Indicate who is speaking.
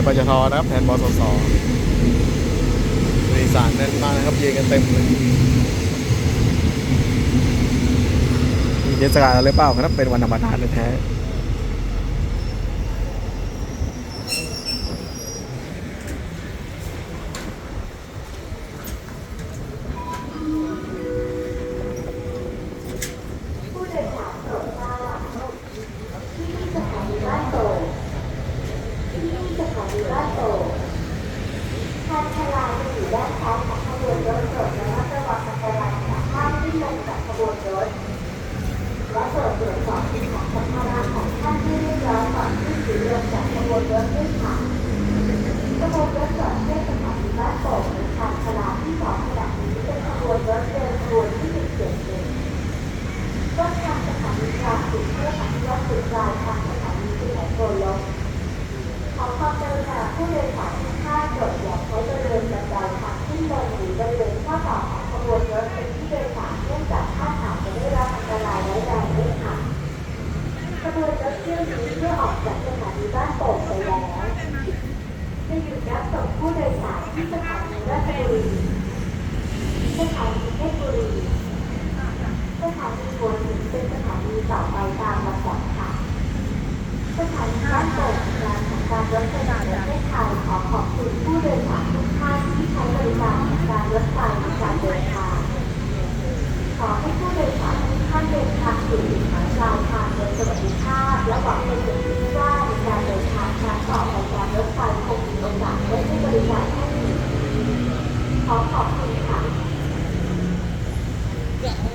Speaker 1: นปจทนะครับ แทนบสสบริษัทแน่นมากนะครับยืนกันเต็มเลยมีเทศกาลอะไรเปล่าครับ เป็นวันธรรมดาแท้า
Speaker 2: งชลาจะอยู่ด้านซ้ายของขบวนรถโปรดระมัดระวังอันตรายจากท่านที่ลงจากขบวนรถ และโปรดตรวจสอบสิ่งของสัมภาระของท่านให้เรียบร้อยก่อนที่จะลงจากขบวนรถด้วยค่ะ ขบวนรถจอดที่สถานีบ้านโป่งทางชลาที่สองขณะนี้เป็นขบวนรถเดินขบวนที่หนึ่งเจ็ดหนึ่งต้นทางสถานีกลางสุดเพื่ออนุรักษ์จุดปลายทางสถานีสุไหงโกลกขอความกรุณาผู้โดยสารทุกท่านโปรดอย่าใช้บริเวณบันไดทางขึ้นลงหรือบริเวณข้อต่อของขบวนรถเป็น บวนรถเที่ยวนี้เมื่อออกจากสถานีบ้านโป่งไปแล้ว จะหยุดรับส่งผู้โดยสารที่สถานีราชบุรีสถานีเพชรบุรีสถานีหัวหินเป็นสถานีต่อไปตามลำดับค่ะ สถานีบ้านโป่งการของการรถไฟแห่งประเทศไทยขอขอบคุณผู้โดยสารทุกท่านที่ใช้บริการการรถไฟในการเดินทาง ขอให้ผู้โดยสารทุกท่านเดินทางสู่จุดหมายปลาย Yeah.